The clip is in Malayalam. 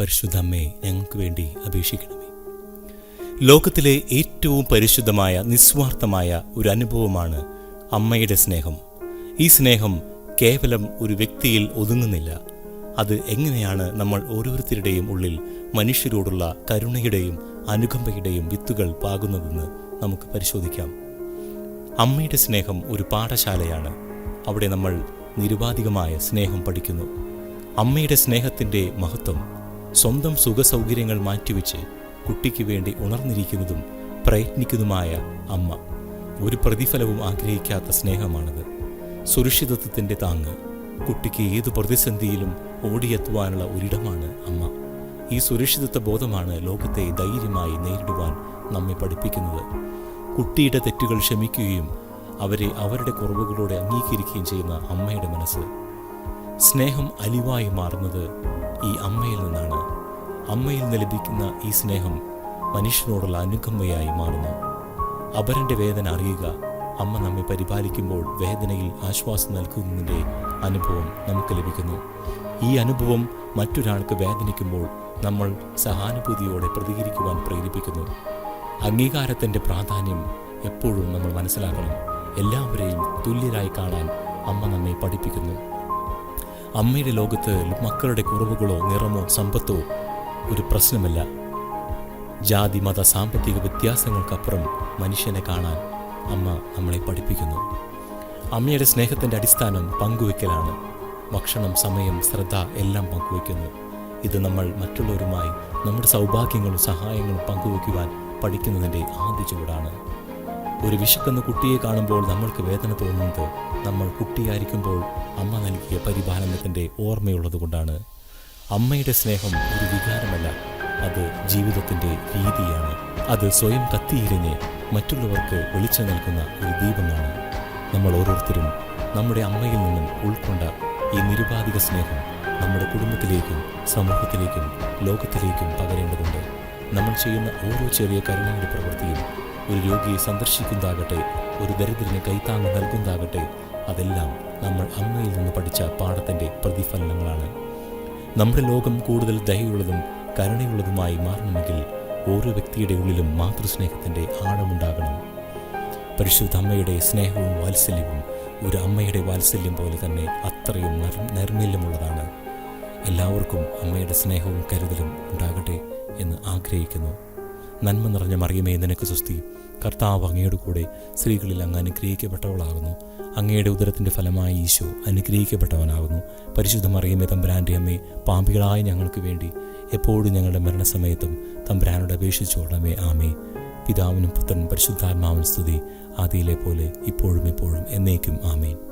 പരിശുദ്ധ അമ്മേ ഞങ്ങൾക്ക് വേണ്ടി അപേക്ഷിക്കണമേ. ലോകത്തിലെ ഏറ്റവും പരിശുദ്ധമായ നിസ്വാർത്ഥമായ ഒരു അനുഭവമാണ് അമ്മയുടെ സ്നേഹം. ഈ സ്നേഹം കേവലം ഒരു വ്യക്തിയിൽ ഒതുങ്ങുന്നില്ല. അത് എങ്ങനെയാണ് നമ്മൾ ഓരോരുത്തരുടെയും ഉള്ളിൽ മനുഷ്യരോടുള്ള കരുണയുടെയും അനുകമ്പയുടെയും വിത്തുകൾ പാകുന്നതെന്ന് നമുക്ക് പരിശോധിക്കാം. അമ്മയുടെ സ്നേഹം ഒരു പാഠശാലയാണ്. അവിടെ നമ്മൾ നിരുപാധികമായ സ്നേഹം പഠിക്കുന്നു. അമ്മയുടെ സ്നേഹത്തിന്റെ മഹത്വം സ്വന്തം സുഖസൗകര്യങ്ങൾ മാറ്റിവെച്ച് കുട്ടിക്ക് വേണ്ടി ഉണർന്നിരിക്കുന്നതും പ്രയത്നിക്കുന്നതുമായ അമ്മ ഒരു പ്രതിഫലവും ആഗ്രഹിക്കാത്ത സ്നേഹമാണത്. സുരക്ഷിതത്വത്തിന്റെ താങ്ങ് കുട്ടിക്ക് ഏത് പ്രതിസന്ധിയിലും ഓടിയെത്തുവാനുള്ള ഒരിടമാണ് അമ്മ. ഈ സുരക്ഷിതത്വ ബോധമാണ് ലോകത്തെ ധൈര്യമായി നേരിടുവാൻ നമ്മെ പഠിപ്പിക്കുന്നത്. കുട്ടിയുടെ തെറ്റുകൾ ക്ഷമിക്കുകയും അവരെ അവരുടെ കുറവുകളോടെ അംഗീകരിക്കുകയും ചെയ്യുന്ന അമ്മയുടെ മനസ്സ്. സ്നേഹം അലിവായി മാറുന്നത് ഈ അമ്മയിൽ നിന്നാണ്. അമ്മയിൽ നിന്ന് ലഭിക്കുന്ന ഈ സ്നേഹം മനുഷ്യനോടുള്ള അനുകമ്പയായി മാറുന്നു. അപരന്റെ വേദന അറിയുക അമ്മ നമ്മെ പരിപാലിക്കുമ്പോൾ വേദനയിൽ ആശ്വാസം നൽകുന്നതിന്റെ അനുഭവം നമുക്ക് ലഭിക്കുന്നു. ഈ അനുഭവം മറ്റൊരാൾക്ക് വേദനിക്കുമ്പോൾ നമ്മൾ സഹാനുഭൂതിയോടെ പ്രതികരിക്കുവാൻ പ്രേരിപ്പിക്കുന്നു. അംഗീകാരത്തിന്റെ പ്രാധാന്യം എപ്പോഴും നമ്മൾ മനസ്സിലാക്കണം. എല്ലാവരെയും തുല്യരായി കാണാൻ അമ്മ നമ്മെ പഠിപ്പിക്കുന്നു. അമ്മയുടെ ലോകത്ത് മക്കളുടെ കുറവുകളോ നിറമോ സമ്പത്തോ ഒരു പ്രശ്നമല്ല. ജാതി മത സാമ്പത്തിക വ്യത്യാസങ്ങൾക്കപ്പുറം മനുഷ്യനെ കാണാൻ അമ്മ നമ്മളെ പഠിപ്പിക്കുന്നു. അമ്മയുടെ സ്നേഹത്തിന്റെ അടിസ്ഥാനം പങ്കുവെക്കലാണ്. ഭക്ഷണം സമയം ശ്രദ്ധ എല്ലാം പങ്കുവെക്കുന്നു. ഇത് നമ്മൾ മറ്റുള്ളവരുമായി നമ്മുടെ സൗഭാഗ്യങ്ങളും സഹായങ്ങളും പങ്കുവെക്കുവാൻ പഠിക്കുന്നതിന്റെ ആദ്യ ചുവടാണ് ഒരു വിശക്കുന്ന കുട്ടിയെ കാണുമ്പോൾ നമ്മൾക്ക് വേദന തോന്നുന്നത് നമ്മൾ കുട്ടിയായിരിക്കുമ്പോൾ അമ്മ നൽകിയ പരിപാലനത്തിന്റെ ഓർമ്മയുള്ളതുകൊണ്ടാണ്. അമ്മയുടെ സ്നേഹം ഒരു വികാരമല്ല. അത് ജീവിതത്തിന്റെ രീതിയാണ്. അത് സ്വയം കത്തിയിരിഞ്ഞ് മറ്റുള്ളവർക്ക് വെളിച്ചം നൽകുന്ന ഒരു ദീപമാണ്. നമ്മൾ ഓരോരുത്തരും നമ്മുടെ അമ്മയിൽ നിന്നും ഉൾക്കൊണ്ട ഈ നിരുപാധിക സ്നേഹം നമ്മുടെ കുടുംബത്തിലേക്കും സമൂഹത്തിലേക്കും ലോകത്തിലേക്കും പകരേണ്ടതുണ്ട്. നമ്മൾ ചെയ്യുന്ന ഓരോ ചെറിയ കരുണയുടെ പ്രവൃത്തിയും ഒരു രോഗിയെ സന്ദർശിക്കുന്നതാകട്ടെ ഒരു ദരിദ്രന് കൈത്താങ്ങ് നൽകുന്നതാകട്ടെ അതെല്ലാം നമ്മൾ അമ്മയിൽ നിന്ന് പഠിച്ച പാഠത്തിന്റെ പ്രതിഫലനങ്ങളാണ്. നമ്മുടെ ലോകം കൂടുതൽ ദയയുള്ളതും കരുണയുള്ളതുമായി മാറണമെങ്കിൽ ഓരോ വ്യക്തിയുടെ ഉള്ളിലും മാതൃസ്നേഹത്തിന്റെ ആഴമുണ്ടാകണം. പരിശുദ്ധ അമ്മയുടെ സ്നേഹവും വാത്സല്യവും ഒരു അമ്മയുടെ വാത്സല്യം പോലെ തന്നെ അത്രയും നർ നൈർമല്യമുള്ളതാണ് എല്ലാവർക്കും അമ്മയുടെ സ്നേഹവും കരുതലും ഉണ്ടാകട്ടെ എന്ന് ആഗ്രഹിക്കുന്നു. നന്മ നിറഞ്ഞ മറിയമേ നിനക്ക് സ്വസ്തി. കർത്താവ് അങ്ങയുടെ കൂടെ സ്ത്രീകളിൽ അങ്ങ് അനുഗ്രഹിക്കപ്പെട്ടവളാകുന്നു. അങ്ങയുടെ ഉദരത്തിന്റെ ഫലമായി ഈശോ അനുഗ്രഹിക്കപ്പെട്ടവനാകുന്നു. പരിശുദ്ധ മറിയമേ തമ്പുരാന്റെ അമ്മേ പാമ്പികളായ ഞങ്ങൾക്ക് വേണ്ടി എപ്പോഴും ഞങ്ങളുടെ മരണസമയത്തും തമ്പുരാനോട് അപേക്ഷിച്ചോളമേ ആമേ. പിതാവിനും പുത്രനും പരിശുദ്ധാത്മാവിനും സ്തുതി ആദിയിലെ പോലെ ഇപ്പോഴും എപ്പോഴും എന്നേക്കും ആമേൻ.